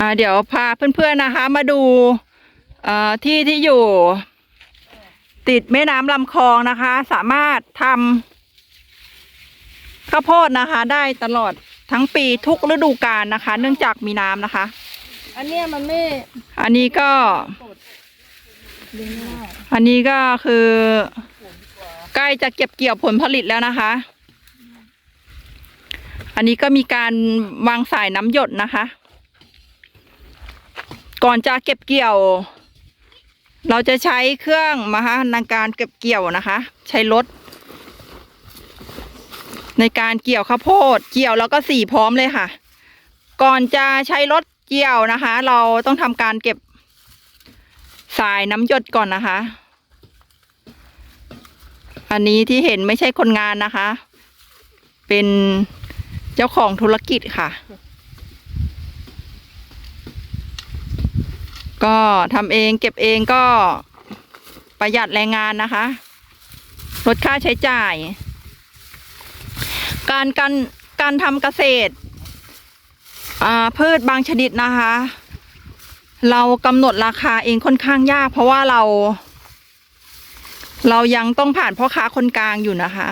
อ่าเดี๋ยวพาเพื่อนๆนะคะ มาดูเอ่อที่ที่อยู่ ติดแม่น้ำลำคลองนะคะ สามารถทำข้าวโพดนะคะ ได้ตลอดทั้งปีทุกฤดูกาลนะคะ เนื่องจากมีน้ำนะคะ อันเนี้ยมันไม่อันนี้ก็ เลี้ยงง่ายอันนี้ก็คือ ใกล้จะเก็บเกี่ยวผลผลิตแล้วนะคะ อันนี้ก็มีการวางสายน้ำหยดนะคะ ก่อนจะเก็บเกี่ยว เราจะใช้เครื่องมาฮะในการเก็บเกี่ยวนะคะ ใช้รถ ในการเกี่ยวข้าวโพด เกี่ยวแล้วก็สีพร้อมเลยค่ะ ก่อนจะใช้รถเกี่ยวนะคะ เราต้องทำการเก็บสายน้ำหยดก่อนนะคะ อันนี้ที่เห็นไม่ใช่คนงานนะคะ เป็นเจ้าของธุรกิจค่ะ ก็ทำเองเก็บเองก็ประหยัดแรงงานนะคะ ลดค่าใช้จ่าย การการการทำเกษตรอ่าพืชบางชนิดนะคะ เรากำหนดราคาเองค่อนข้างยาก เพราะว่าเรา เรายังต้องผ่านพ่อค้าคนกลางอยู่นะคะ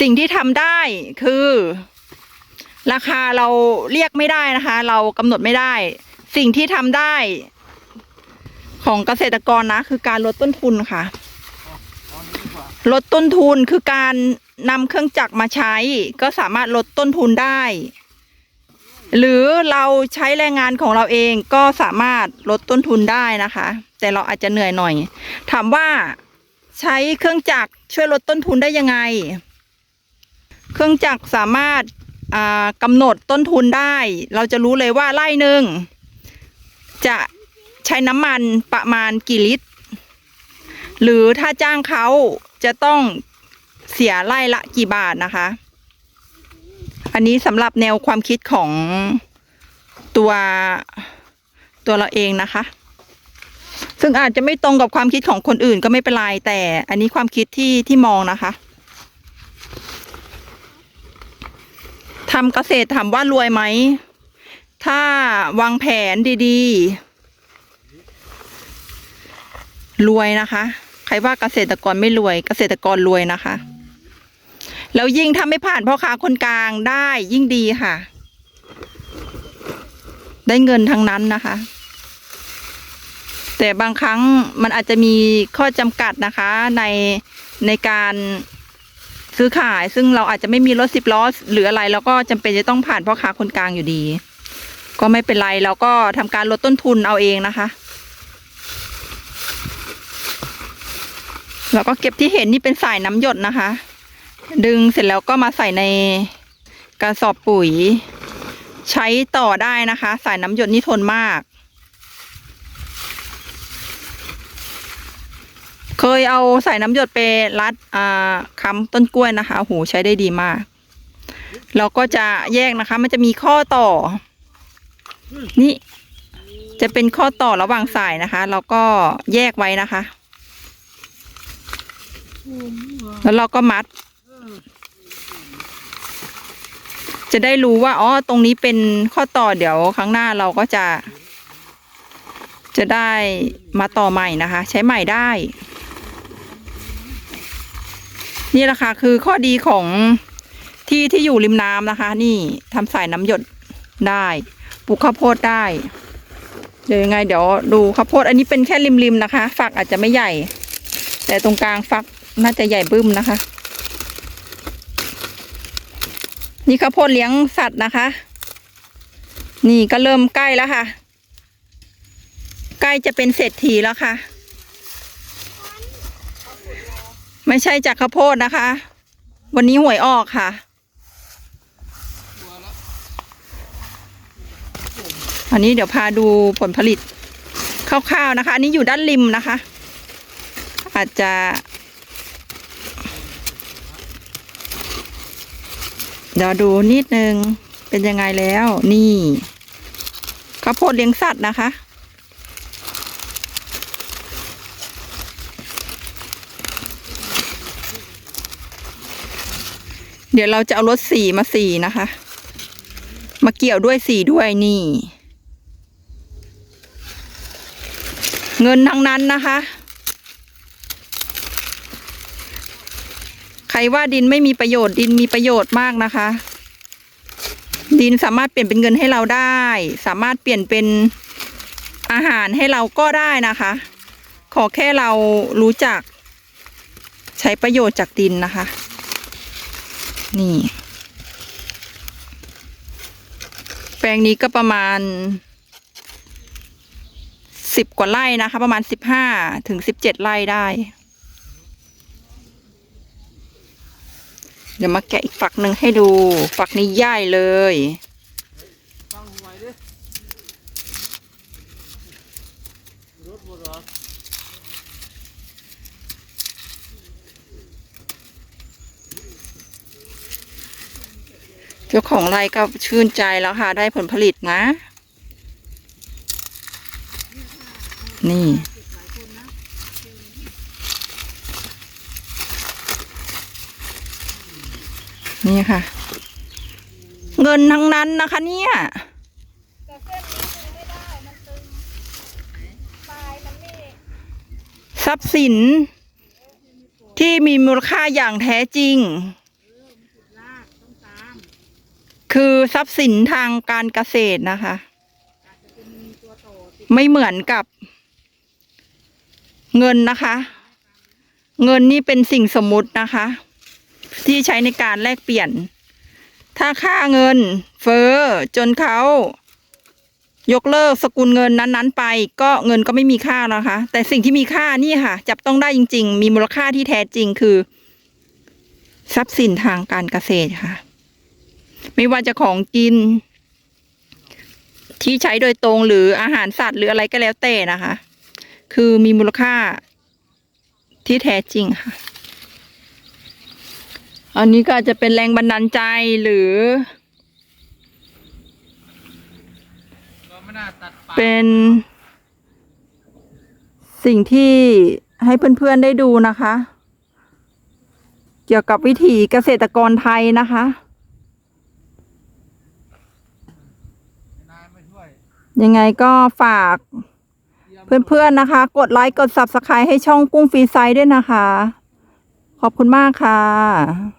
สิ่งที่ทำได้คือ ราคาเราเรียกไม่ได้นะคะ เรากำหนดไม่ได้ สิ่งที่ทำได้ ของเกษตรกรนะ คือการลดต้นทุนค่ะ ลดต้นทุนคือการนำเครื่องจักรมาใช้ ก็สามารถลดต้นทุนได้ หรือเราใช้แรงงานของเราเองก็สามารถลดต้นทุนได้นะคะ แต่เราอาจจะเหนื่อยหน่อย ถามว่าใช้เครื่องจักรช่วยลดต้นทุนได้ยังไง เครื่องจักรสามารถกำหนดต้นทุนได้ เราจะรู้เลยว่าไร่หนึ่งจะ ใช้น้ำมันประมาณกี่ลิตร หรือถ้าจ้างเขาจะต้องเสียไร่ละกี่บาทนะคะ อันนี้สำหรับแนวความคิดของตัวตัวเราเองนะคะ ซึ่งอาจจะไม่ตรงกับความคิดของคนอื่นก็ไม่เป็นไรแต่อันนี้ความคิดที่ที่มองนะคะทำเกษตรถามว่ารวยไหม ถ้าวางแผนดี ๆ รวยนะคะ ใครว่าเกษตรกรไม่รวย เกษตรกรรวยนะคะ แล้วยิ่งถ้าไม่ผ่านพ่อค้าคนกลางได้ยิ่งดีค่ะ ได้เงินทั้งนั้นนะคะ แต่บางครั้งมันอาจจะมีข้อจำกัดนะคะในในการซื้อขายซึ่งเราอาจจะไม่มีรถสิบล้อหรืออะไรเราก็จำเป็นจะต้องผ่านพ่อค้าคนกลางอยู่ดี ก็ไม่เป็นไรเราก็ทำการลดต้นทุนเอาเองนะคะ เราก็เก็บที่เห็นนี่เป็นสายน้ำหยดนะคะ ดึงเสร็จแล้วก็มาใส่ในกระสอบปุ๋ย ใช้ต่อได้นะคะ สายน้ำหยดนี่ทนมาก เคยเอาสายน้ำหยดไปรัดอ่าค้ำต้นกล้วยนะคะโหใช้ได้ดีมาก เราก็จะแยกนะคะ มันจะมีข้อต่อ นี่จะเป็นข้อต่อระหว่างสายนะคะเราก็แยกไว้นะคะ แล้วเราก็มัด จะได้รู้ว่า อ๋อ ตรงนี้เป็นข้อต่อเดี๋ยวครั้งหน้าเราก็จะ จะได้มาต่อใหม่นะคะ ใช้ใหม่ได้ นี่แหละค่ะคือข้อดีของที่ที่อยู่ริมน้ำนะคะ นี่ทำสายน้ำหยดได้ปลูกข้าวโพดได้ เดี๋ยวยังไง เดี๋ยวดูข้าวโพดอันนี้เป็นแค่ริมๆนะคะ ฝักอาจจะไม่ใหญ่ แต่ตรงกลางฟัก น่าจะใหญ่บึ้มนะคะ นี่ข้าวโพดเลี้ยงสัตว์นะคะ นี่ก็เริ่มใกล้แล้วค่ะ ใกล้จะเป็นเศรษฐีแล้วค่ะ ไม่ใช่จากข้าวโพดนะคะ วันนี้หวยออกค่ะอันนี้เดี๋ยวพาดูผลผลิตคร่าวๆนะคะ อันนี้อยู่ด้านริมนะคะ อาจจะ เดี๋ยวดูนิดนึง เป็นยังไงแล้ว นี่ข้าวโพดเลี้ยงสัตว์นะคะ เดี๋ยวเราจะเอารถสีมาสีนะคะ มาเกี่ยวด้วยสีด้วยนี่ เงินทั้งนั้นนะคะ รว่าดินไม่มีประโยชน์ดินมีประโยชน์มากนะคะ ดินสามารถเปลี่ยนเป็นเงินให้เราได้ สามารถเปลี่ยนเป็นอาหารให้เราก็ได้นะคะ ขอแค่เรารู้จัก ใช้ประโยชน์จากดินนะคะ นี่ แปลงนี้ก็ประมาณสิบกว่าไร่นะคะ ประมาณสิบห้าถึงสิบเจ็ดไร่ได้ เดี๋ยวมาแกะอีกฝักหนึ่งให้ดู ฝักนี้ใหญ่เลยเหรอเจ้าของไร่ก็ชื่นใจแล้วค่ะ ได้ผลผลิตนะ นี่ นี่ค่ะ เงินทั้งนั้นนะคะเนี่ยทรัพย์สิน ที่มีมูลค่าอย่างแท้จริง คือทรัพย์สินทางการเกษตรนะคะ ไม่เหมือนกับ เงินนะคะ เงินนี่เป็นสิ่งสมมุตินะคะ ที่ใช้ในการแลกเปลี่ยน ถ้าค่าเงินเฟ้อจนเขายกเลิกสกุลเงินนั้นๆ ไป ก็เงินก็ไม่มีค่านะคะ แต่สิ่งที่มีค่านี่ค่ะ จับต้องได้จริง ๆ มีมูลค่าที่แท้จริงคือ ทรัพย์สินทางการเกษตรค่ะ ไม่ว่าจะของกิน ที่ใช้โดยตรงหรืออาหารสัตว์หรืออะไรก็แล้วแต่นะคะ คือมีมูลค่าที่แท้จริงค่ะ อันนี้ก็อาจจะเป็นแรงบันดาลใจหรือ เป็นสิ่งที่ให้เพื่อนๆได้ดูนะคะ เกี่ยวกับวิถีเกษตรกรไทยนะคะยังไงก็ฝากเยี่ยมเพื่อนๆนะคะ กดไลค์ กด subscribe ให้ช่องกุ้งฟรีไซด์ด้วยนะคะ ขอบคุณมากค่ะ